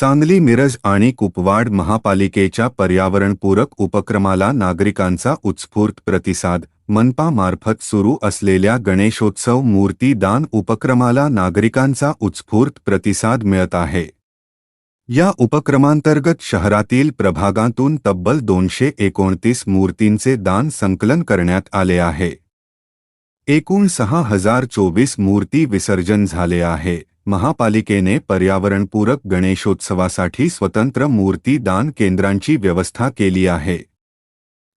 सांगली मिरज आणि कुपवाड महापालिकेच्या पर्यावरणपूरक उपक्रमाला नागरिकांचा उत्स्फूर्त प्रतिसाद मनपा मार्फत सुरू असलेल्या गणेशोत्सव मूर्ती दान उपक्रमाला नागरिकांचा उत्स्फूर्त प्रतिसाद मिळत आहे. या उपक्रमांतर्गत शहरातील प्रभागातून तब्बल दोनशे एकोणतीस मूर्तींचे दान संकलन करण्यात आले आहे. एकूण सहा हजार चोवीस मूर्ती विसर्जन झाले आहे. महापालिकेने पर्यावरणपूरक गणेशोत्सवासाठी स्वतंत्र मूर्ती दान केंद्रांची व्यवस्था केली आहे.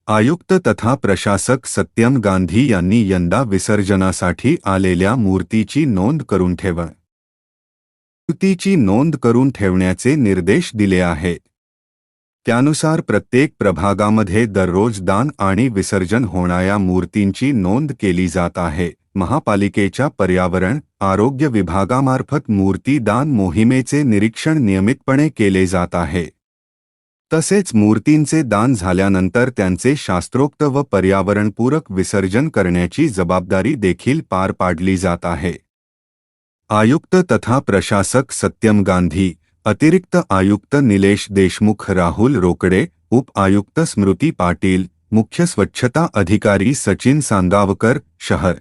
आयुक्त तथा प्रशासक सत्यम गांधी यांनी यंदा विसर्जनासाठी आलेल्या मूर्तीची नोंद करून ठेव मूर्तीची नोंद करून ठेवण्याचे निर्देश दिले आहेत त्यानुसार प्रत्येक प्रभागामध्ये दररोज दान आणि विसर्जन होणाऱ्या मूर्तींची नोंद केली जात आहे. महापालिकेच्या पर्यावरण, आरोग्य विभागामार्फत मूर्ती दान मोहिमेचे निरीक्षण नियमितपणे केले जात आहे. तसेच मूर्तींचे दान झाल्यानंतर त्यांचे शास्त्रोक्त व पर्यावरणपूरक विसर्जन करण्याची जबाबदारी देखील पार पाडली जात आहे. आयुक्त तथा प्रशासक सत्यम गांधी, अतिरिक्त आयुक्त निलेश देशमुख राहुल रोकडे, उप आयुक्त स्मृती पाटील, मुख्य स्वच्छता अधिकारी सचिन सांगावकर, शहर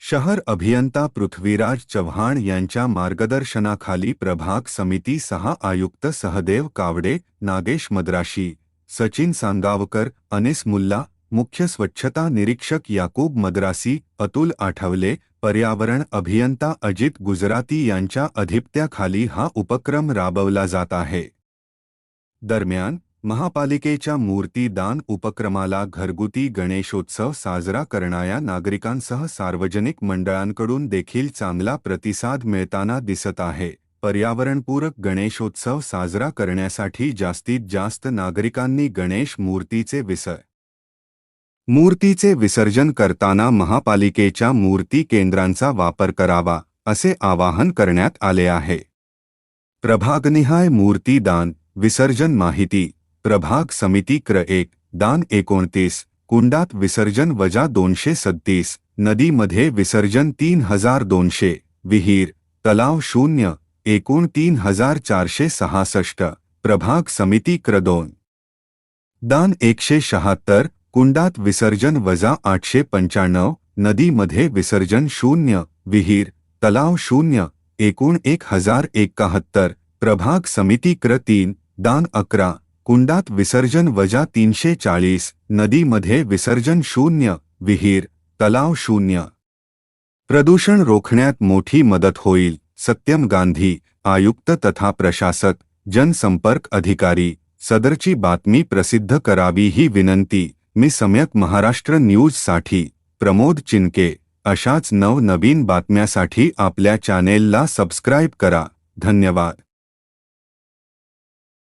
शहर अभियंता पृथ्वीराज चव्हाण यांच्या मार्गदर्शनाखाली प्रभाग समिती सहा आयुक्त सहदेव कावडे नागेश मद्राशी सचिन सांगावकर अनिस मुल्ला मुख्य स्वच्छता निरीक्षक याकूब मद्रासी अतुल आठवले पर्यावरण अभियंता अजित गुजराती यांच्या अधिपत्याखाली हा उपक्रम राबवला जात आहे. दरम्यान महापालिकेच्या मूर्ती दान उपक्रमाला घरगुती गणेशोत्सव साजरा करणाऱ्या नागरिकांसह सार्वजनिक मंडळांकडून देखील चांगला प्रतिसाद मिळताना दिसत आहे. पर्यावरणपूरक गणेशोत्सव साजरा करण्यासाठी जास्तीत जास्त नागरिकांनी गणेश मूर्तीचे विसर मूर्तीचे विसर्जन करताना महापालिकेच्या मूर्ती केंद्रांचा वापर करावा असे आवाहन करण्यात आले आहे. प्रभागनिहाय मूर्ती दान विसर्जन माहिती प्रभाग समिती क्र एक, दान एकोणतीस, कुंडात विसर्जन वजा दोनशे सत्तीस नदी नदीमध्ये विसर्जन तीन हज़ार दोनशे, विहीर, तलाव शून्य, एकूण तीन हज़ार चारशे सहासष्ट, प्रभाग समिती क्र दोन. दान एकशे शहात्तर, कुंडात विसर्जन वजा आठशे पंच्याण्णव, नदीमध्ये विसर्जन शून्य, विहीर, तलाव शून्य, एकूण एक हज़ार एकाहत्तर, प्रभाग समिती क्र तीन, दान अकरा कुंडात विसर्जन वजा तीनशे चाळीस नदीमध्ये विसर्जन शून्य विहीर तलाव शून्य. प्रदूषण रोखण्यात मोठी मदत होईल सत्यम गांधी आयुक्त तथा प्रशासक जनसंपर्क अधिकारी सदरची बातमी प्रसिद्ध करावी ही विनंती मी सम्यक महाराष्ट्र न्यूजसाठी प्रमोद चिनके अशाच नवनवीन बातम्यासाठी आपल्या चॅनेलला सबस्क्राईब करा धन्यवाद.